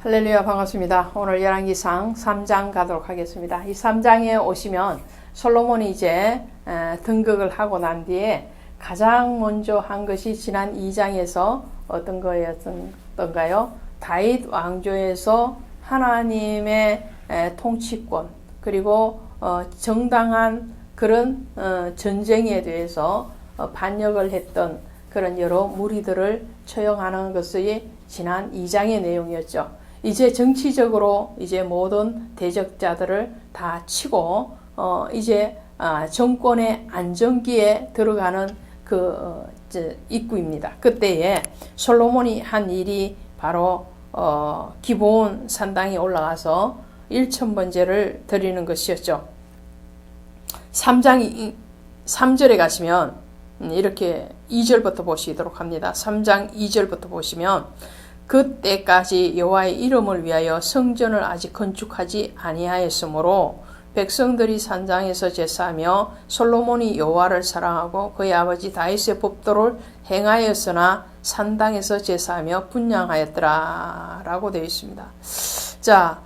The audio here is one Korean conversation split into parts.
할렐루야 반갑습니다. 오늘 열왕기상 3장 가도록 하겠습니다. 이 3장에 오시면 솔로몬이 이제 에, 등극을 하고 난 뒤에 가장 먼저 한 것이 지난 2장에서 어떤 거였던가요? 다윗 왕조에서 하나님의 에, 통치권 그리고 어, 정당한 그런 어, 전쟁에 대해서 어, 반역을 했던 그런 여러 무리들을 처형하는 것이 지난 2장의 내용이었죠. 이제 정치적으로 이제 모든 대적자들을 다 치고 어 이제 아 정권의 안정기에 들어가는 그 어, 입구입니다. 그때에 솔로몬이 한 일이 바로 어 기본 산당에 올라가서 1천 번제를 드리는 것이었죠. 3장 3절에 가시면 음, 이렇게 2절부터 보시도록 합니다. 3장 2절부터 보시면 그때까지 여호와의 이름을 위하여 성전을 아직 건축하지 아니하였으므로 백성들이 산장에서 제사하며 솔로몬이 여호와를 사랑하고 그의 아버지 다윗의 법도를 행하였으나 산당에서 제사하며 분양하였더라라고 되어 있습니다. 자,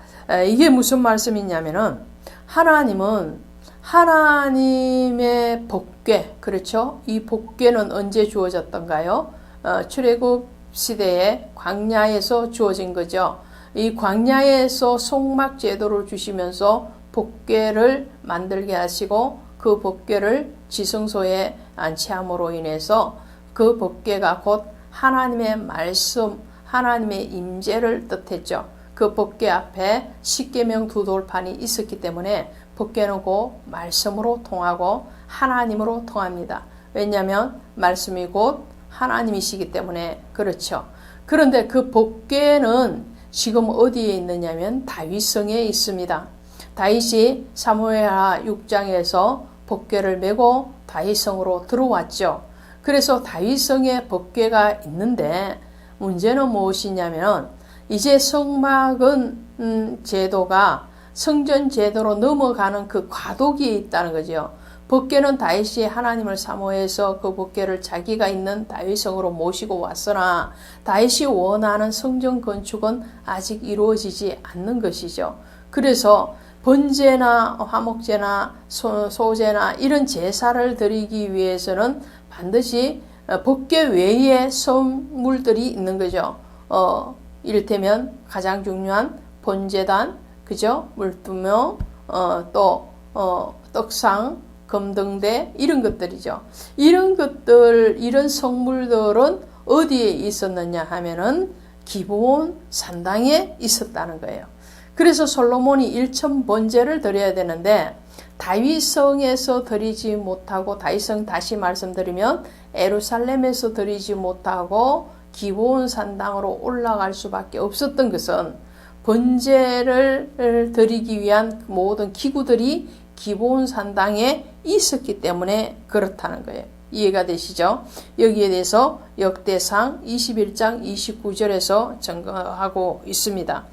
이게 무슨 말씀이냐면은 하나님은 하나님의 복궤 그렇죠? 이 복궤는 언제 주어졌던가요? 어, 출애굽 시대에 광야에서 주어진 거죠. 이 광야에서 송막 제도를 주시면서 복궤를 만들게 하시고 그 복궤를 지성소에 안치함으로 인해서 그 복궤가 곧 하나님의 말씀, 하나님의 임재를 뜻했죠. 그 복궤 앞에 십계명 두 돌판이 있었기 때문에 복궤는 곧 말씀으로 통하고 하나님으로 통합니다. 왜냐하면 말씀이 곧 하나님이시기 때문에 그렇죠. 그런데 그 복궤는 지금 어디에 있느냐면 다윗성에 있습니다. 다윗이 사무엘하 6장에서 복궤를 메고 다윗성으로 들어왔죠. 그래서 다윗성에 복궤가 있는데 문제는 무엇이냐면 이제 성막은 음, 제도가 성전 제도로 넘어가는 그 과도기에 있다는 거죠. 법궤는 다윗이 하나님을 사모해서 그 법궤를 자기가 있는 다윗성으로 모시고 왔으나 다윗이 원하는 성전 건축은 아직 이루어지지 않는 것이죠. 그래서 번제나 화목제나 소제나 이런 제사를 드리기 위해서는 반드시 법궤 외에 선물들이 있는 거죠. 어, 이를테면 가장 중요한 번제단, 그죠? 물두명, 어, 또 어, 떡상, 검등대 이런 것들이죠. 이런 것들 이런 성물들은 어디에 있었느냐 하면은 기본 산당에 있었다는 거예요. 그래서 솔로몬이 1천 번제를 드려야 되는데 다윗성에서 드리지 못하고 다윗성 다시 말씀드리면 에루살렘에서 드리지 못하고 기본 산당으로 올라갈 수밖에 없었던 것은 번제를 드리기 위한 모든 기구들이 기본 산당에 있었기 때문에 그렇다는 거예요. 이해가 되시죠? 여기에 대해서 역대상 21장 29절에서 증거하고 있습니다.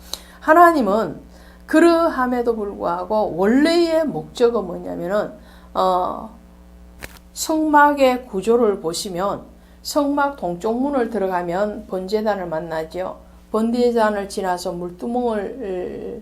하나님은 그러함에도 불구하고 원래의 목적은 뭐냐면은 어, 성막의 구조를 보시면 성막 동쪽 문을 들어가면 번제단을 만나죠. 번제단을 지나서 물두멍을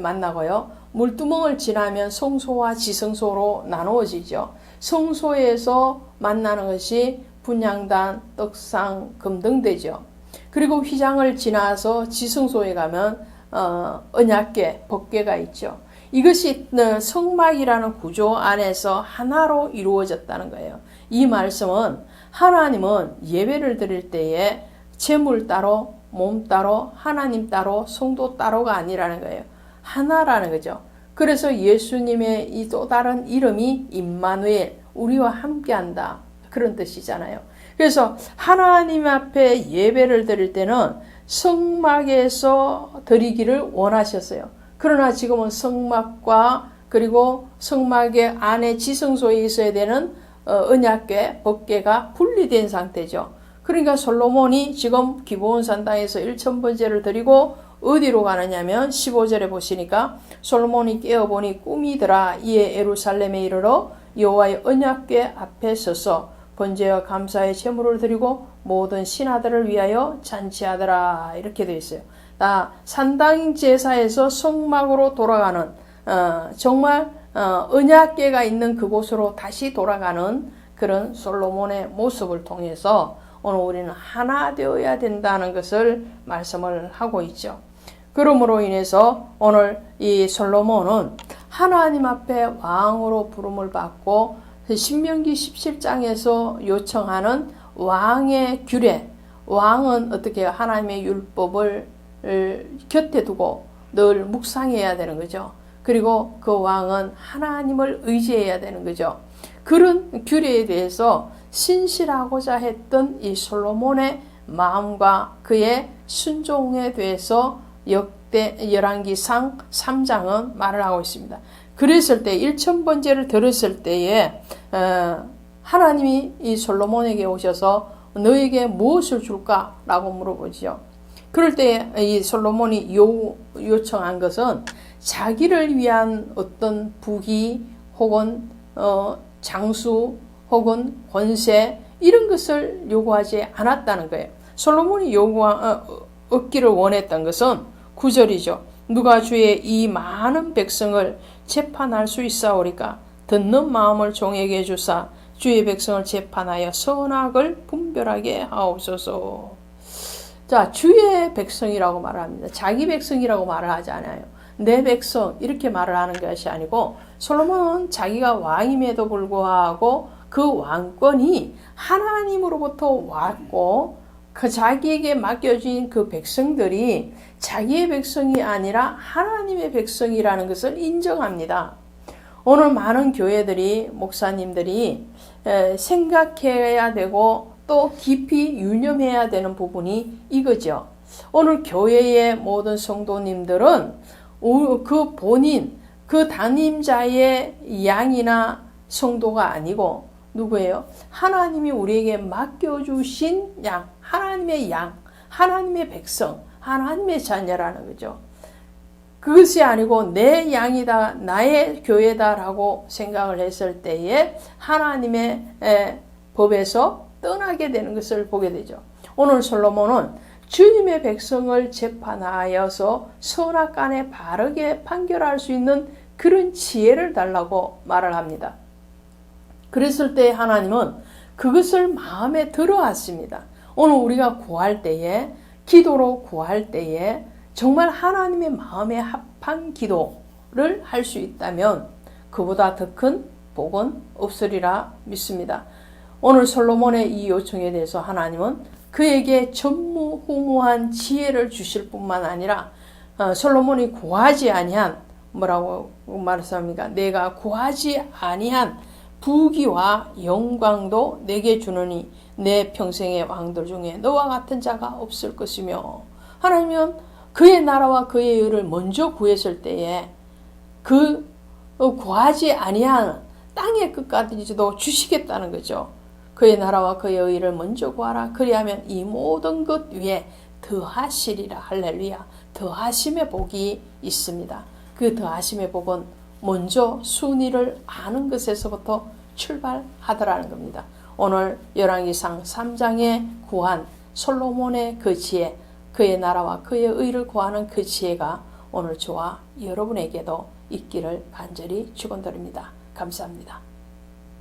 만나고요. 물두멍을 지나면 성소와 지성소로 나누어지죠. 성소에서 만나는 것이 분양단, 떡상, 금등되죠. 그리고 휘장을 지나서 지성소에 가면 어, 언약계, 법계가 있죠. 이것이 어, 성막이라는 구조 안에서 하나로 이루어졌다는 거예요. 이 말씀은 하나님은 예배를 드릴 때에 재물 따로, 몸 따로, 하나님 따로, 성도 따로가 아니라는 거예요. 하나라는 거죠. 그래서 예수님의 이 또 다른 이름이 임마누엘, 우리와 함께한다. 그런 뜻이잖아요. 그래서 하나님 앞에 예배를 드릴 때는 성막에서 드리기를 원하셨어요. 그러나 지금은 성막과 그리고 성막의 안에 지성소에 있어야 되는 어, 언약궤, 법궤가 분리된 상태죠. 그러니까 솔로몬이 지금 기본 산당에서 1천번제를 드리고 어디로 가느냐면 15절에 보시니까 솔로몬이 깨어보니 꿈이더라 이에 에루살렘에 이르러 여호와의 언약궤 앞에 서서 번제와 감사의 제물을 드리고 모든 신하들을 위하여 잔치하더라 이렇게 되어 있어요. 다 산당 제사에서 성막으로 돌아가는 어, 정말 어, 언약계가 있는 그곳으로 다시 돌아가는 그런 솔로몬의 모습을 통해서 오늘 우리는 하나 되어야 된다는 것을 말씀을 하고 있죠. 그러므로 인해서 오늘 이 솔로몬은 하나님 앞에 왕으로 부름을 받고 신명기 17장에서 요청하는 왕의 규례, 왕은 어떻게? 하나님의 율법을 곁에 두고 늘 묵상해야 되는 거죠. 그리고 그 왕은 하나님을 의지해야 되는 거죠. 그런 규례에 대해서 신실하고자 했던 이 솔로몬의 마음과 그의 순종에 대해서 역대 열왕기상 3장은 말을 하고 있습니다. 그랬을 때 1천번째를 들었을 때에 어, 하나님이 이 솔로몬에게 오셔서 너에게 무엇을 줄까 라고 물어보지요. 그럴 때 이 솔로몬이 요, 요청한 것은 자기를 위한 어떤 부귀 혹은 어, 장수 혹은 권세 이런 것을 요구하지 않았다는 거예요. 솔로몬이 요구한 어, 얻기를 원했던 것은 구절이죠. 누가 주의 이 많은 백성을 재판할 수 있사오리까 듣는 마음을 종에게 주사 주의 백성을 재판하여 선악을 분별하게 하옵소서. 자, 주의 백성이라고 말합니다. 자기 백성이라고 말을 하지 않아요. 내 백성 이렇게 말을 하는 것이 아니고 솔로몬은 자기가 왕임에도 불구하고 그 왕권이 하나님으로부터 왔고 그 자기에게 맡겨진 그 백성들이 자기의 백성이 아니라 하나님의 백성이라는 것을 인정합니다. 오늘 많은 교회들이 목사님들이 생각해야 되고 또 깊이 유념해야 되는 부분이 이거죠. 오늘 교회의 모든 성도님들은 그 본인, 그 담임자의 양이나 성도가 아니고 누구예요? 하나님이 우리에게 맡겨주신 양, 하나님의 양, 하나님의 백성, 하나님의 자녀라는 거죠. 그것이 아니고 내 양이다, 나의 교회다라고 생각을 했을 때에 하나님의 법에서 떠나게 되는 것을 보게 되죠. 오늘 솔로몬은 주님의 백성을 재판하여서 선악 간에 바르게 판결할 수 있는 그런 지혜를 달라고 말을 합니다. 그랬을 때 하나님은 그것을 마음에 들어 왔습니다. 오늘 우리가 구할 때에 기도로 구할 때에 정말 하나님의 마음에 합한 기도를 할 수 있다면 그보다 더 큰 복은 없으리라 믿습니다. 오늘 솔로몬의 이 요청에 대해서 하나님은 그에게 전무후무한 지혜를 주실 뿐만 아니라 어, 솔로몬이 구하지 아니한 뭐라고 말씀합니까? 내가 구하지 아니한 부귀와 영광도 내게 주느니 내 평생의 왕들 중에 너와 같은 자가 없을 것이며 하나님은 그의 나라와 그의 의를 먼저 구했을 때에 그 구하지 아니한 땅의 끝까지도 주시겠다는 거죠. 그의 나라와 그의 의를 먼저 구하라. 그리하면 이 모든 것 위에 더하시리라. 할렐루야. 더하심의 복이 있습니다. 그 더하심의 복은 먼저 순위를 아는 것에서부터 출발하더라는 겁니다. 오늘 열왕기상 3장에 구한 솔로몬의 그 지혜, 그의 나라와 그의 의를 구하는 그 지혜가 오늘 저와 여러분에게도 있기를 간절히 축원드립니다. 감사합니다.